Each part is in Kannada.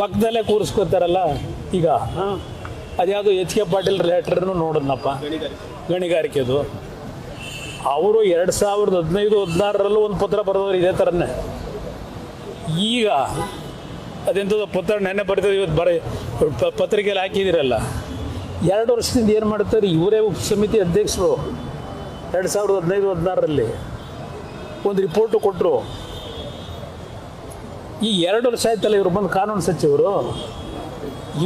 ಪಕ್ಕದಲ್ಲೇ ಕೂರಿಸ್ಕೊತಾರಲ್ಲ ಈಗ. ಅದ್ಯಾವುದು ಎಚ್ ಕೆ ಪಾಟೀಲ್ ಲೆಟ್ರನ್ನು ನೋಡಿದ್ನಪ್ಪ. ಗಣಿಗಾರಿಕೆದು. ಅವರು ಎರಡು ಸಾವಿರದ ಹದಿನೈದು ಹದಿನಾರರಲ್ಲೂ ಒಂದು ಪತ್ರ ಬರೆದವ್ರು ಇದೇ ಥರನೇ ಈಗ ಅದೆಂಥದ್ದು ಪತ್ರ ನೆನ್ನೆ ಬರ್ತದೆ ಇವತ್ತು ಬರ ಪತ್ರಿಕೆಯಲ್ಲಿ ಹಾಕಿದಿರಲ್ಲ. ಎರಡು ವರ್ಷದಿಂದ ಏನು ಮಾಡ್ತಾರೆ ಇವರೇ ಉಪ ಸಮಿತಿ ಅಧ್ಯಕ್ಷರು. ಎರಡು ಸಾವಿರದ ಹದಿನೈದು ಹದಿನಾರರಲ್ಲಿ. ಒಂದು ರಿಪೋರ್ಟು ಕೊಟ್ಟರು ಈ ಎರಡು ವರ್ಷ ಆಯ್ತಲ್ಲ ಇವ್ರು ಬಂದು ಕಾನೂನು ಸಚಿವರು?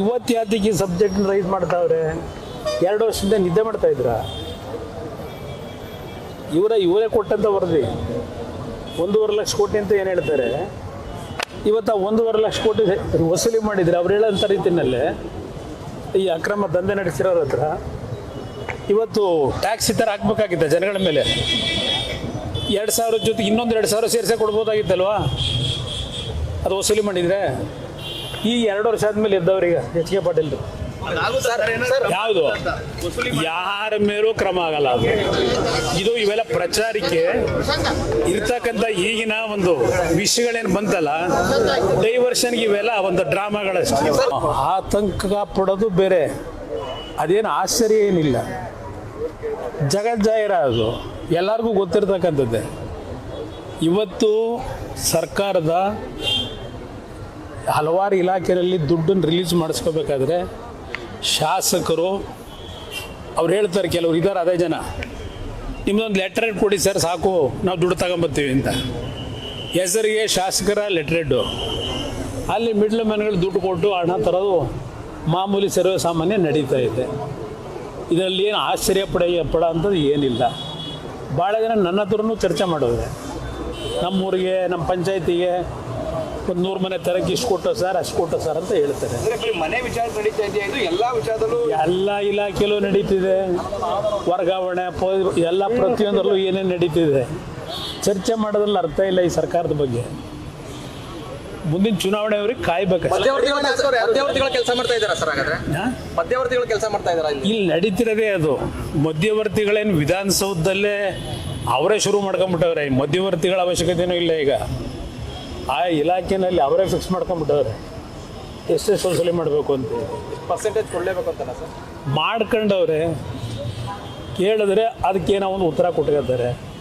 ಇವತ್ತು ಯಾತಿಗೆ ರೈಸ್ ಮಾಡ್ತಾವ್ರೆ? ಎರಡು ವರ್ಷದಿಂದ ನಿದ್ದೆ ಮಾಡ್ತಾ ಇದ್ರ? ಇವರ ಇವರೇ ಕೊಟ್ಟಂತ ವರದಿ. ಒಂದೂವರೆ ಲಕ್ಷ ಕೋಟಿ ಅಂತ ಏನು ಹೇಳ್ತಾರೆ? ಇವತ್ತು ಒಂದೂವರೆ ಲಕ್ಷ ಕೋಟಿ ವಸೂಲಿ ಮಾಡಿದ್ರೆ ಅವ್ರು ಹೇಳೋಂಥ ರೀತಿಯಲ್ಲೇ ಈ ಅಕ್ರಮ ದಂಧೆ ನಡೆಸಿರೋರ ಹತ್ರ ಇವತ್ತು ಟ್ಯಾಕ್ಸ್ ಈ ಥರ ಹಾಕ್ಬೇಕಾಗಿತ್ತ ಜನಗಳ ಮೇಲೆ? ಎರಡು ಸಾವಿರ ಜೊತೆ ಇನ್ನೊಂದು ಎರಡು ಸಾವಿರ ಸೇರಿಸೇ ಕೊಡ್ಬೋದಾಗಿತ್ತಲ್ವಾ? ಅದು ವಸೂಲಿ ಮಾಡಿದ್ರೆ ಈ ಎರಡು ವರ್ಷ ಆದ್ಮೇಲೆ ಇದ್ದವ್ರಿಗೆ ಎಚ್ ಕೆ ಪಾಟೀಲ್ ಯಾವುದು? ಯಾರ ಮೇಲೂ ಕ್ರಮ ಆಗಲ್ಲ ಅದು. ಇದು ಇವೆಲ್ಲ ಪ್ರಚಾರಕ್ಕೆ ಇರ್ತಕ್ಕಂಥ ಈಗಿನ ಒಂದು ವಿಷಯಗಳೇನು ಬಂತಲ್ಲ ಡೈವರ್ಷನ್ಗೆ ಇವೆಲ್ಲ ಒಂದು ಡ್ರಾಮಾಗಳಷ್ಟೇ. ಆತಂಕ ಪಡೋದು ಬೇರೆ. ಅದೇನು ಆಶ್ಚರ್ಯ ಏನಿಲ್ಲ. ಜಗಜ್ಜಾಹಿರ ಅದು. ಎಲ್ಲರಿಗೂ ಗೊತ್ತಿರ್ತಕ್ಕಂಥದ್ದೇ. ಇವತ್ತು ಸರ್ಕಾರದ ಹಲವಾರು ಇಲಾಖೆಯಲ್ಲಿ ದುಡ್ಡನ್ನು ರಿಲೀಸ್ ಮಾಡಿಸ್ಕೋಬೇಕಾದ್ರೆ ಶಾಸಕರು, ಅವ್ರು ಹೇಳ್ತಾರೆ ಕೆಲವ್ರು ಇದ್ದಾರೆ ಅದೇ ಜನ. ನಿಮ್ಮದೊಂದು ಲೆಟರ್ ಕೊಡಿ ಸರ್ ಸಾಕು, ನಾವು ದುಡ್ಡು ತಗೊಂಬರ್ತೀವಿ ಅಂತ. ಹೆಸರಿಗೆ ಶಾಸಕರ ಲೆಟ್ರೆಡ್ಡು ಅಲ್ಲಿ ಮಿಡ್ಲ್ ಮ್ಯಾನ್ಗಳು ದುಡ್ಡು ಕೊಟ್ಟು ಹಣ ತರೋದು ಮಾಮೂಲಿ ಸರ್ವೇ ಸಾಮಾನ್ಯ ನಡೀತಾ ಇದೆ. ಇದರಲ್ಲಿ ಏನು ಆಶ್ಚರ್ಯ ಪಡ ಪಡ ಅಂಥದ್ದು ಏನಿಲ್ಲ. ಭಾಳ ಜನ ನನ್ನ ಹತ್ರನೂ ಚರ್ಚೆ ಮಾಡೋರೆ. ನಮ್ಮೂರಿಗೆ, ನಮ್ಮ ಪಂಚಾಯತಿಗೆ ಒಂದು ನೂರು ಮನೆ ತರಕ್ಕೆ ಇಷ್ಟು ಕೊಟ್ಟ ಸರ್ ಅಷ್ಟು ಕೊಟ್ಟ ಸರ್ ಅಂತ ಹೇಳ್ತಾರೆ. ಅಂದ್ರೆ ಬರೀ ಮನೆ ವಿಚಾರ ನಡೀತಾ ಇದೆಯಾ? ಇದು ಎಲ್ಲಾ ವಿಚಾರದಲ್ಲೂ ಎಲ್ಲ ಇಲಾಖೆಯಲ್ಲೂ ನಡೀತಿದೆ. ವರ್ಗಾವಣೆ ಪೋ ಎಲ್ಲ ಪ್ರತಿಯೊಂದರಲ್ಲೂ ಏನೇನು ನಡೀತಿದೆ. ಚರ್ಚೆ ಮಾಡೋದ್ರಲ್ಲಿ ಅರ್ಥ ಇಲ್ಲ ಈ ಸರ್ಕಾರದ ಬಗ್ಗೆ. ಮುಂದಿನ ಚುನಾವಣೆಯವ್ರಿಗೆ ಕಾಯ್ಬೇಕು ಮಧ್ಯವರ್ತಿಗಳ ಕೆಲಸ ಮಾಡ್ತಾ ಇದ್ದಾರಾ ಸರ್ ಹಾಗಾದ್ರೆ? ಮಧ್ಯವರ್ತಿಗಳ ಕೆಲಸ ಮಾಡ್ತಾ ಇದ್ದಾರಾ ಇಲ್ಲಿ? ಇಲ್ಲಿ ನಡೀತಿರೋದೇ ಅದು. ಮಧ್ಯವರ್ತಿಗಳೇನು ವಿಧಾನಸೌಧದಲ್ಲೇ ಅವರೇ ಶುರು ಮಾಡ್ಕೊಂಡ್ಬಿಟ್ಟವ್ರೆ. ಈ ಮಧ್ಯವರ್ತಿಗಳ ಅವಶ್ಯಕತೆನೂ ಇಲ್ಲ ಈಗ. ಆ ಇಲಾಖೆನಲ್ಲಿ ಅವರೇ ಫಿಕ್ಸ್ ಮಾಡ್ಕೊಂಡ್ಬಿಟ್ಟವ್ರೆ. ಎಷ್ಟು ವಸೂಲಿ ಮಾಡಬೇಕು ಅಂತ. ಪರ್ಸೆಂಟೇಜ್ ಕೊಡಲೇಬೇಕು ಅಂತಲ್ಲ ಸರ್? ಮಾಡ್ಕೊಂಡವ್ರೆ. ಕೇಳಿದ್ರೆ ಅದಕ್ಕೇನೋ ಒಂದು ಉತ್ತರ ಕೊಟ್ಟಿರ್ತಾರೆ.